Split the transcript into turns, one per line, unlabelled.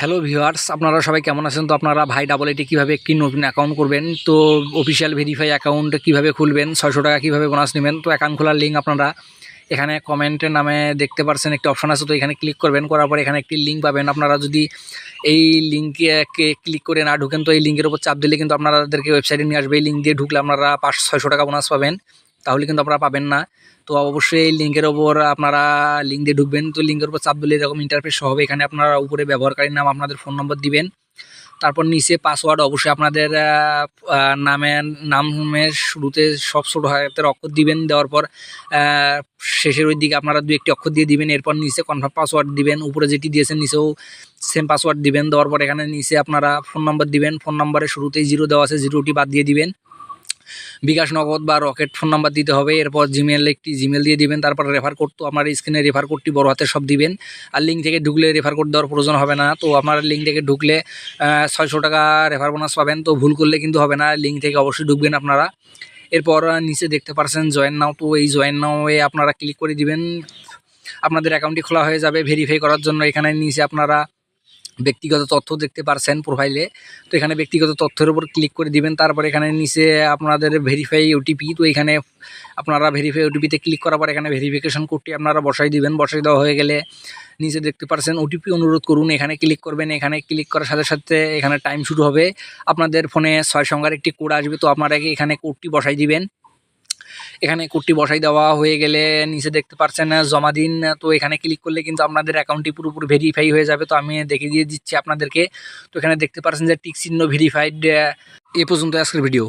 Hello viewers আপনারা সবাই কেমন আছেন? তো আপনারা ভাই ডাবল এটি কীভাবে একটি নতুন অ্যাকাউন্ট করবেন? তো অফিসিয়াল ভেরিফাই অ্যাকাউন্ট কীভাবে খুলবেন? ছয়শো টাকা কীভাবে বোনাস নেবেন? তো অ্যাকাউন্ট খোলার লিঙ্ক আপনারা এখানে কমেন্টের নামে দেখতে পারছেন, একটি অপশন আছে, তো এখানে ক্লিক করবেন। করার পর এখানে একটি লিঙ্ক পাবেন। আপনারা যদি এই লিঙ্কে ক্লিক করে না ঢুকেন, তো এই লিঙ্কের উপর চাপ দিলে কিন্তু আপনাদেরকে ওয়েবসাইটে নিয়ে আসবে। এই লিঙ্ক দিয়ে ঢুকলে আপনারা পাঁচ ছয়শো টাকা বোনাস পাবেন। তাহলে কিন্তু আপনারা পাবেন না। তো অবশ্যই এই লিঙ্কের ওপর আপনারা লিঙ্ক দিয়ে ঢুকবেন। তো লিঙ্কের উপর চাপ দিলে এরকম ইন্টারফেস হবে। এখানে আপনারা উপরে ব্যবহারকারীর নাম আপনাদের ফোন নম্বর দিবেন। তারপর নিচে পাসওয়ার্ড অবশ্যই আপনাদের নামের নামের শুরুতে সব ছোটো হাতের অক্ষর দিবেন। দেওয়ার পর শেষের ওই দিকে আপনারা দু একটি অক্ষর দিয়ে দিবেন। এরপর নিচে কনফার্ম পাসওয়ার্ড দিবেন। উপরে যেটি দিয়েছেন নিচেও সেম পাসওয়ার্ড দিবেন। দেওয়ার পর এখানে নিচে আপনারা ফোন নম্বর দিবেন। ফোন নম্বরের শুরুতেই জিরো দেওয়া আছে। জিরোটি বাদ দিয়ে দিবেন। বিকাশ নগদ বা রকেট ফোন নাম্বার দিতে হবে। এরপর জিমেল একটি জিমেল দিয়ে দিবেন, তারপর রেফার কোড তো আপনার স্ক্রিনে রেফার কোডটি বড় হাতে সব দিবেন। আর লিঙ্ক থেকে ঢুকলে রেফার কোড দেওয়ার প্রয়োজন হবে না। তো আপনার লিঙ্ক থেকে ঢুকলে ছয়শো টাকা রেফার বোনাস পাবেন। তো ভুল করলে কিন্তু হবে না লিঙ্ক থেকে অবশ্যই ঢুকবেন আপনারা। এরপর নিচে দেখতে পারছেন জয়েন নাও তো এই জয়েন নাওয়ে আপনারা ক্লিক করে দিবেন। আপনাদের অ্যাকাউন্টটি খোলা হয়ে যাবে ভেরিফাই করার জন্য এখানে নিচে আপনারা ব্যক্তিগত তথ্য দেখতে পারছেন প্রোফাইলে তো এখানে ব্যক্তিগত তথ্যের উপর ক্লিক করে দিবেন, তারপর এখানে নিচে আপনাদের ভেরিফাই ওটিপি তো এখানে আপনারা ভেরিফাই ওটিপিতে ক্লিক করার পর এখানে ভেরিফিকেশন কোডটি আপনারা বসাই দিবেন, বসাই দেওয়া হয়ে গেলে নিচে দেখতে পারছেন ওটিপি অনুরোধ করুন, এখানে ক্লিক করবেন, এখানে ক্লিক করার সাথে সাথে এখানে টাইম শুরু হবে। আপনাদের ফোনে ছয় সংখ্যার একটি কোড আসবে, তো আপনারা এখানে কোডটি বসাই দিবেন। এখানে কোডটি বসাই দেওয়া হয়ে গেলে নিচে দেখতে পারছেন জমা দিন। তো এখানে ক্লিক করলে কিন্তু আপনাদের অ্যাকাউন্টটি পুরোপুরি ভেরিফাই হয়ে যাবে। তো আমি দেখে দিয়ে দিচ্ছি আপনাদেরকে। তো এখানে দেখতে পারছেন যে টিক চিহ্ন ভেরিফাইড এ পর্যন্ত আজকের ভিডিও